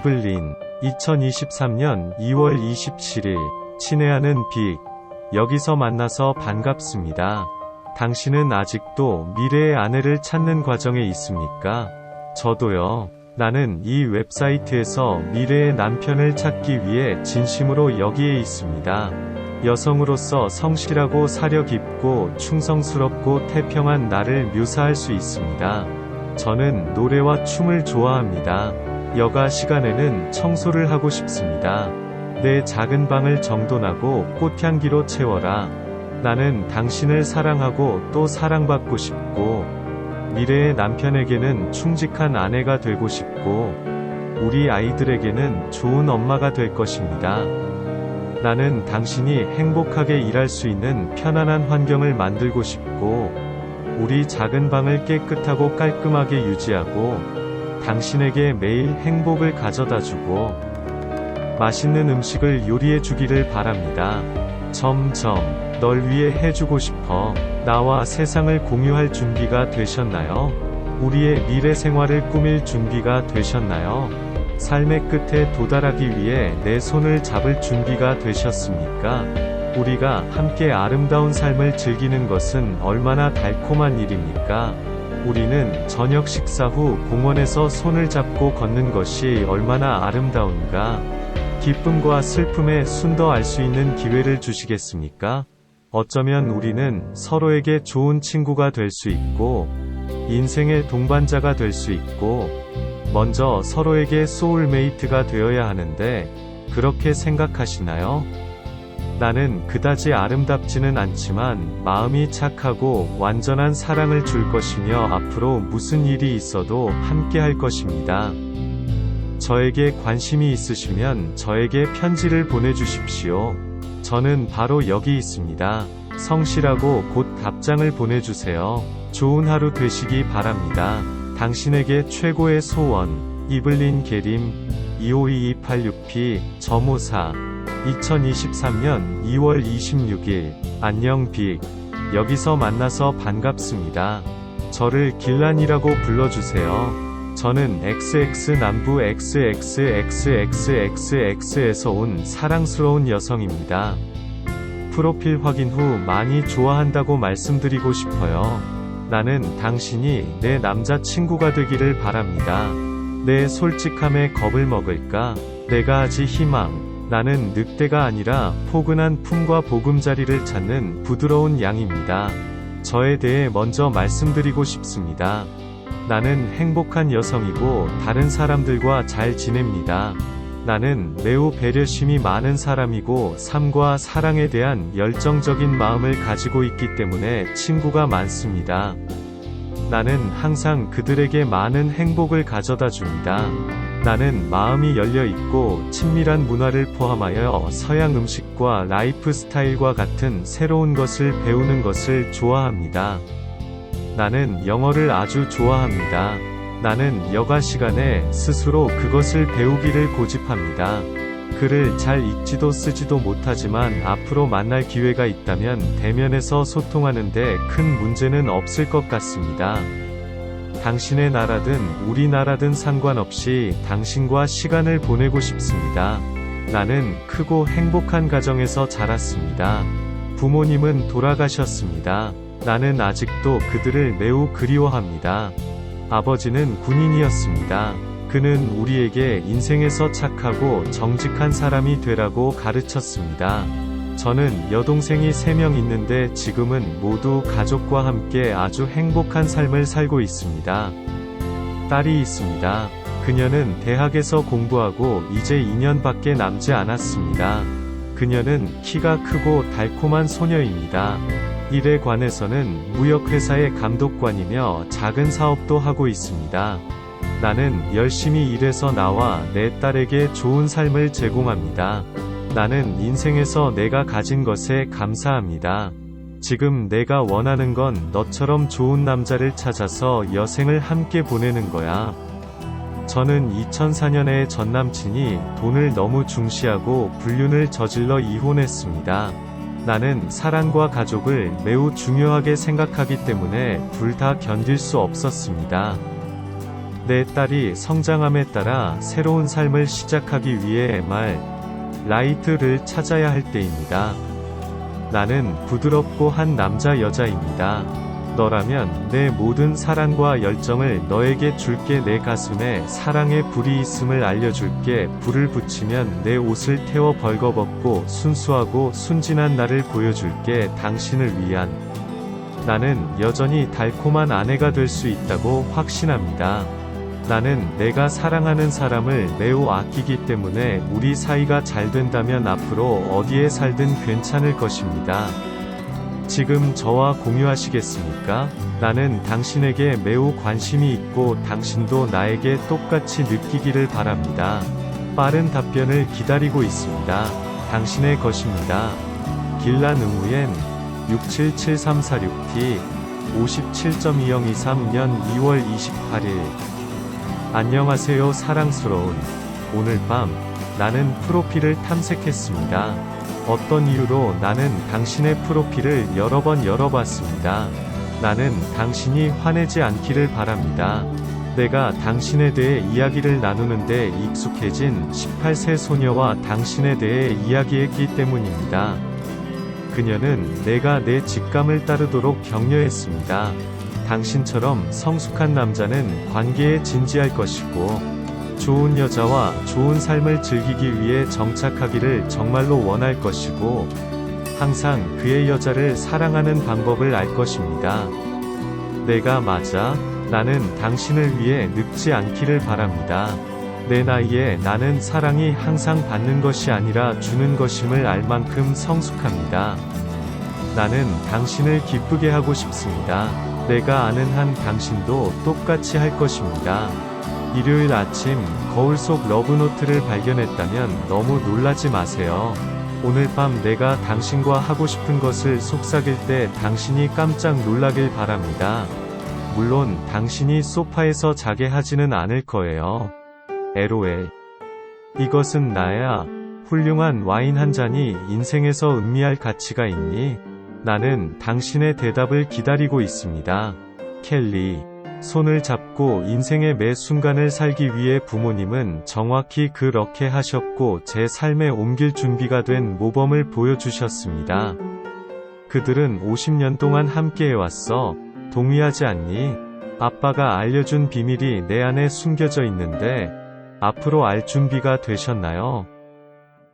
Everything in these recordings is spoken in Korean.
이블린 2023년 2월 27일 친애하는 빅 여기서 만나서 반갑습니다. 당신은 아직도 미래의 아내를 찾는 과정에 있습니까? 저도요. 나는 이 웹사이트에서 미래의 남편을 찾기 위해 진심으로 여기에 있습니다. 여성으로서 성실하고 사려 깊고 충성스럽고 태평한 나를 묘사할 수 있습니다. 저는 노래와 춤을 좋아합니다. 여가 시간에는 청소를 하고 싶습니다. 내 작은 방을 정돈하고 꽃향기로 채워라. 나는 당신을 사랑하고 또 사랑받고 싶고, 미래의 남편에게는 충직한 아내가 되고 싶고, 우리 아이들에게는 좋은 엄마가 될 것입니다. 나는 당신이 행복하게 일할 수 있는 편안한 환경을 만들고 싶고, 우리 작은 방을 깨끗하고 깔끔하게 유지하고, 당신에게 매일 행복을 가져다 주고, 맛있는 음식을 요리해 주기를 바랍니다. 점점, 널 위해 해주고 싶어. 나와 세상을 공유할 준비가 되셨나요? 우리의 미래 생활을 꾸밀 준비가 되셨나요? 삶의 끝에 도달하기 위해 내 손을 잡을 준비가 되셨습니까? 우리가 함께 아름다운 삶을 즐기는 것은 얼마나 달콤한 일입니까? 우리는 저녁 식사 후 공원에서 손을 잡고 걷는 것이 얼마나 아름다운가? 기쁨과 슬픔의 순도 알수 있는 기회를 주시겠습니까? 어쩌면 우리는 서로에게 좋은 친구가 될 수 있고, 인생의 동반자가 될 수 있고, 먼저 서로에게 소울메이트가 되어야 하는데, 그렇게 생각하시나요? 나는 그다지 아름답지는 않지만 마음이 착하고 완전한 사랑을 줄 것이며 앞으로 무슨 일이 있어도 함께 할 것입니다. 저에게 관심이 있으시면 저에게 편지를 보내주십시오. 저는 바로 여기 있습니다. 성실하고 곧 답장을 보내주세요. 좋은 하루 되시기 바랍니다. 당신에게 최고의 소원, 이블린 게림, 252286P, 점호사, 2023년 2월 26일, 안녕 빅. 여기서 만나서 반갑습니다. 저를 길란이라고 불러주세요. 저는 XX 남부 XXXXXX에서 온 사랑스러운 여성입니다. 프로필 확인 후 많이 좋아한다고 말씀드리고 싶어요. 나는 당신이 내 남자친구가 되기를 바랍니다. 내 솔직함에 겁을 먹을까? 내가 아지 희망. 나는 늑대가 아니라 포근한 품과 보금자리를 찾는 부드러운 양입니다. 저에 대해 먼저 말씀드리고 싶습니다. 나는 행복한 여성이고 다른 사람들과 잘 지냅니다. 나는 매우 배려심이 많은 사람이고 삶과 사랑에 대한 열정적인 마음을 가지고 있기 때문에 친구가 많습니다. 나는 항상 그들에게 많은 행복을 가져다 줍니다. 나는 마음이 열려 있고 친밀한 문화를 포함하여 서양 음식과 라이프 스타일과 같은 새로운 것을 배우는 것을 좋아합니다. 나는 영어를 아주 좋아합니다. 나는 여가 시간에 스스로 그것을 배우기를 고집합니다. 글을 잘 읽지도 쓰지도 못하지만 앞으로 만날 기회가 있다면 대면에서 소통하는데 큰 문제는 없을 것 같습니다. 당신의 나라든 우리나라든 상관없이 당신과 시간을 보내고 싶습니다. 나는 크고 행복한 가정에서 자랐습니다. 부모님은 돌아가셨습니다. 나는 아직도 그들을 매우 그리워합니다. 아버지는 군인이었습니다. 그는 우리에게 인생에서 착하고 정직한 사람이 되라고 가르쳤습니다. 저는 여동생이 3명 있는데 지금은 모두 가족과 함께 아주 행복한 삶을 살고 있습니다. 딸이 있습니다. 그녀는 대학에서 공부하고 이제 2년밖에 남지 않았습니다. 그녀는 키가 크고 달콤한 소녀입니다. 일에 관해서는 무역회사의 감독관이며 작은 사업도 하고 있습니다. 나는 열심히 일해서 나와 내 딸에게 좋은 삶을 제공합니다. 나는 인생에서 내가 가진 것에 감사합니다. 지금 내가 원하는 건 너처럼 좋은 남자를 찾아서 여생을 함께 보내는 거야. 저는 2004년에 전 남친이 돈을 너무 중시하고 불륜을 저질러 이혼했습니다. 나는 사랑과 가족을 매우 중요하게 생각하기 때문에 둘 다 견딜 수 없었습니다. 내 딸이 성장함에 따라 새로운 삶을 시작하기 위해 MR 라이트를 찾아야 할 때입니다. 나는 부드럽고 한 남자 여자입니다. 너라면 내 모든 사랑과 열정을 너에게 줄게 내 가슴에 사랑의 불이 있음을 알려줄게 불을 붙이면 내 옷을 태워 벌거벗고 순수하고 순진한 나를 보여줄게 당신을 위한 나는 여전히 달콤한 아내가 될 수 있다고 확신합니다. 나는 내가 사랑하는 사람을 매우 아끼기 때문에 우리 사이가 잘 된다면 앞으로 어디에 살든 괜찮을 것입니다. 지금 저와 공유하시겠습니까? 나는 당신에게 매우 관심이 있고 당신도 나에게 똑같이 느끼기를 바랍니다. 빠른 답변을 기다리고 있습니다. 당신의 것입니다. 길란 응우엔 677346T 57.2023년 2월 28일 안녕하세요 사랑스러운 오늘 밤 나는 프로필을 탐색했습니다. 어떤 이유로 나는 당신의 프로필을 여러 번 열어봤습니다. 나는 당신이 화내지 않기를 바랍니다. 내가 당신에 대해 이야기를 나누는데 익숙해진 18세 소녀와 당신에 대해 이야기했기 때문입니다. 그녀는 내가 내 직감을 따르도록 격려했습니다. 당신처럼 성숙한 남자는 관계에 진지할 것이고, 좋은 여자와 좋은 삶을 즐기기 위해 정착하기를 정말로 원할 것이고, 항상 그의 여자를 사랑하는 방법을 알 것입니다. 내가 맞아? 나는 당신을 위해 늙지 않기를 바랍니다. 내 나이에 나는 사랑이 항상 받는 것이 아니라 주는 것임을 알 만큼 성숙합니다. 나는 당신을 기쁘게 하고 싶습니다. 내가 아는 한 당신도 똑같이 할 것입니다. 일요일 아침 거울 속 러브노트를 발견했다면 너무 놀라지 마세요. 오늘 밤 내가 당신과 하고 싶은 것을 속삭일 때 당신이 깜짝 놀라길 바랍니다. 물론 당신이 소파에서 자게 하지는 않을 거예요. LOL. 이것은 나야. 훌륭한 와인 한 잔이 인생에서 음미할 가치가 있니? 나는 당신의 대답을 기다리고 있습니다. 켈리. 손을 잡고 인생의 매 순간을 살기 위해 부모님은 정확히 그렇게 하셨고 제 삶에 옮길 준비가 된 모범을 보여주셨습니다. 그들은 50년 동안 함께해왔어. 동의하지 않니? 아빠가 알려준 비밀이 내 안에 숨겨져 있는데, 앞으로 알 준비가 되셨나요?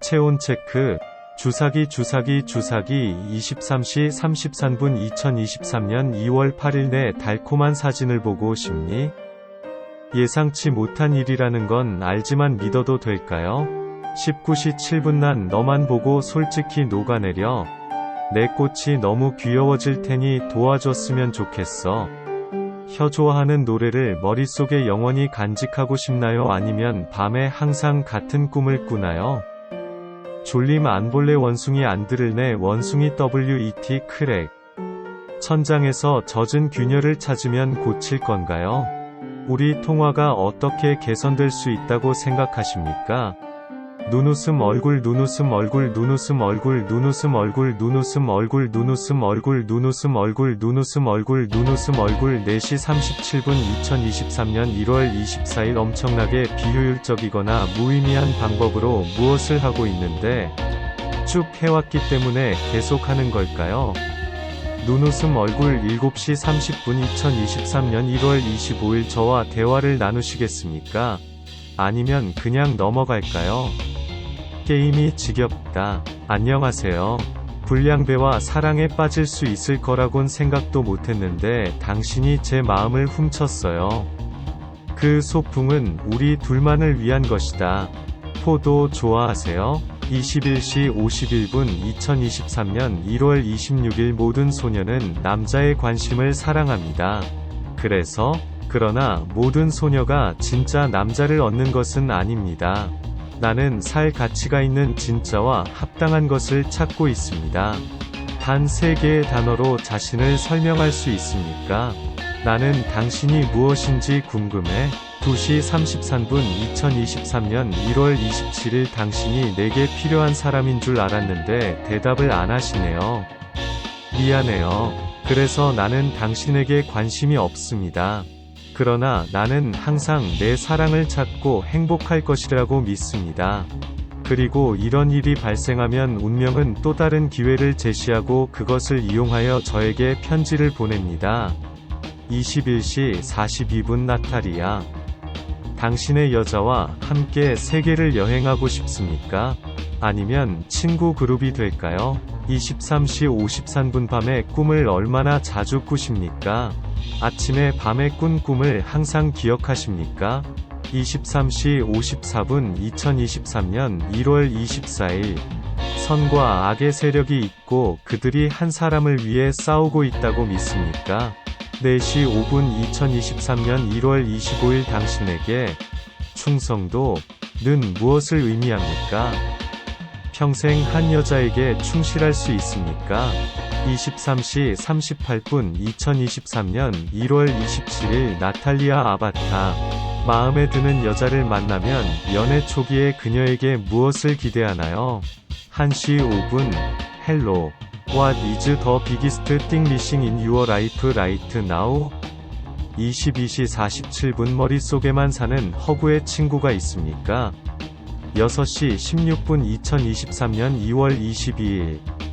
체온 체크, 주사기 주사기 주사기 23시 33분 2023년 2월 8일 내 달콤한 사진을 보고 싶니? 예상치 못한 일이라는 건 알지만 믿어도 될까요? 19시 7분 난 너만 보고 솔직히 녹아내려. 내 꽃이 너무 귀여워질 테니 도와줬으면 좋겠어. 혀 좋아하는 노래를 머릿속에 영원히 간직하고 싶나요? 아니면 밤에 항상 같은 꿈을 꾸나요? 졸림 안 볼래 원숭이 안 들을래 원숭이 WET 크랙 천장에서 젖은 균열을 찾으면 고칠 건가요? 우리 통화가 어떻게 개선될 수 있다고 생각하십니까? 눈웃음 얼굴 눈웃음 얼굴 눈웃음 얼굴 눈웃음 얼굴 눈웃음 얼굴 눈웃음 얼굴 눈웃음 얼굴 눈웃음 얼굴 눈웃음 얼굴 4시 37분 2023년 1월 24일 엄청나게 비효율적이거나 무의미한 방법으로 무엇을 하고 있는데 쭉 해왔기 때문에 계속 하는 걸까요? 눈웃음 얼굴 7시 30분 2023년 1월 25일 저와 대화를 나누시겠습니까? 아니면 그냥 넘어갈까요? 게임이 지겹다. 안녕하세요. 불량배와 사랑에 빠질 수 있을 거라곤 생각도 못했는데 당신이 제 마음을 훔쳤어요. 그 소풍은 우리 둘만을 위한 것이다. 포도 좋아하세요? 21시 51분 2023년 1월 26일 모든 소녀는 남자의 관심을 사랑합니다. 그래서, 그러나 모든 소녀가 진짜 남자를 얻는 것은 아닙니다. 나는 살 가치가 있는 진짜와 합당한 것을 찾고 있습니다. 단 세 개의 단어로 자신을 설명할 수 있습니까? 나는 당신이 무엇인지 궁금해. 2시 33분 2023년 1월 27일 당신이 내게 필요한 사람인 줄 알았는데 대답을 안 하시네요. 미안해요. 그래서 나는 당신에게 관심이 없습니다. 그러나 나는 항상 내 사랑을 찾고 행복할 것이라고 믿습니다. 그리고 이런 일이 발생하면 운명은 또 다른 기회를 제시하고 그것을 이용하여 저에게 편지를 보냅니다. 21시 42분 나탈이야. 당신의 여자와 함께 세계를 여행하고 싶습니까? 아니면 친구 그룹이 될까요? 23시 53분 밤에 꿈을 얼마나 자주 꾸십니까? 아침에 밤에 꾼 꿈을 항상 기억하십니까? 23시 54분 2023년 1월 24일 선과 악의 세력이 있고 그들이 한 사람을 위해 싸우고 있다고 믿습니까? 4시 5분 2023년 1월 25일 당신에게 충성도는 무엇을 의미합니까? 평생 한 여자에게 충실할 수 있습니까? 23시 38분 2023년 1월 27일 나탈리아 아바타 마음에 드는 여자를 만나면 연애 초기에 그녀에게 무엇을 기대하나요? 1시 5분 헬로 What is the biggest thing missing in your life right now? 22시 47분 머릿속에만 사는 허구의 친구가 있습니까? 6시 16분 2023년 2월 22일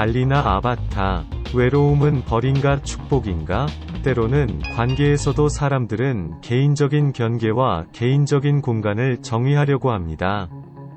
알리나 아바타 외로움은 벌인가 축복인가? 때로는 관계에서도 사람들은 개인적인 경계와 개인적인 공간을 정의하려고 합니다.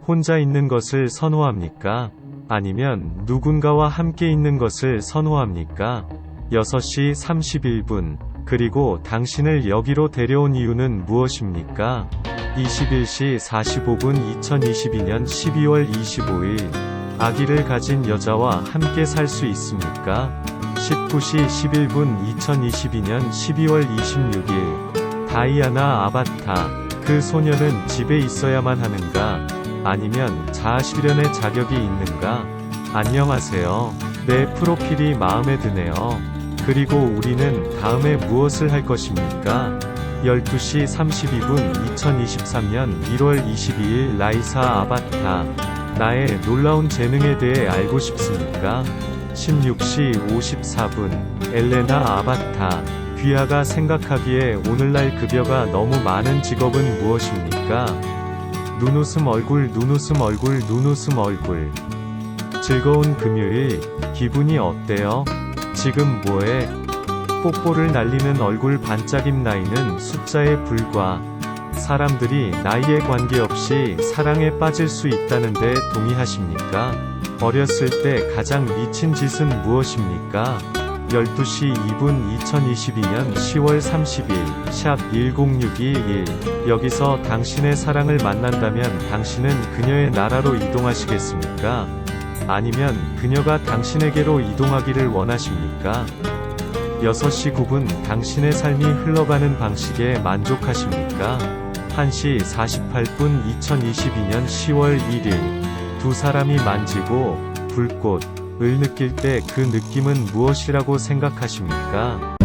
혼자 있는 것을 선호합니까? 아니면 누군가와 함께 있는 것을 선호합니까? 6시 31분 그리고 당신을 여기로 데려온 이유는 무엇입니까? 21시 45분 2022년 12월 25일 아기를 가진 여자와 함께 살 수 있습니까? 19시 11분 2022년 12월 26일 다이아나 아바타 그 소녀는 집에 있어야만 하는가? 아니면 자아실현의 자격이 있는가? 안녕하세요. 내 프로필이 마음에 드네요. 그리고 우리는 다음에 무엇을 할 것입니까? 12시 32분 2023년 1월 22일 라이사 아바타 나의 놀라운 재능에 대해 알고 싶습니까? 16시 54분 엘레나 아바타 귀하가 생각하기에 오늘날 급여가 너무 많은 직업은 무엇입니까? 눈웃음 얼굴 눈웃음 얼굴 눈웃음 얼굴 즐거운 금요일 기분이 어때요? 지금 뭐해? 뽀뽀를 날리는 얼굴 반짝임 나이는 숫자에 불과 사람들이 나이에 관계없이 사랑에 빠질 수 있다는데 동의하십니까? 어렸을 때 가장 미친 짓은 무엇입니까? 12시 2분 2022년 10월 30일 샵 1061 여기서 당신의 사랑을 만난다면 당신은 그녀의 나라로 이동하시겠습니까? 아니면 그녀가 당신에게로 이동하기를 원하십니까? 6시 9분 당신의 삶이 흘러가는 방식에 만족하십니까? 1시 48분 2022년 10월 1일 두 사람이 만지고 불꽃을 느낄 때 그 느낌은 무엇이라고 생각하십니까?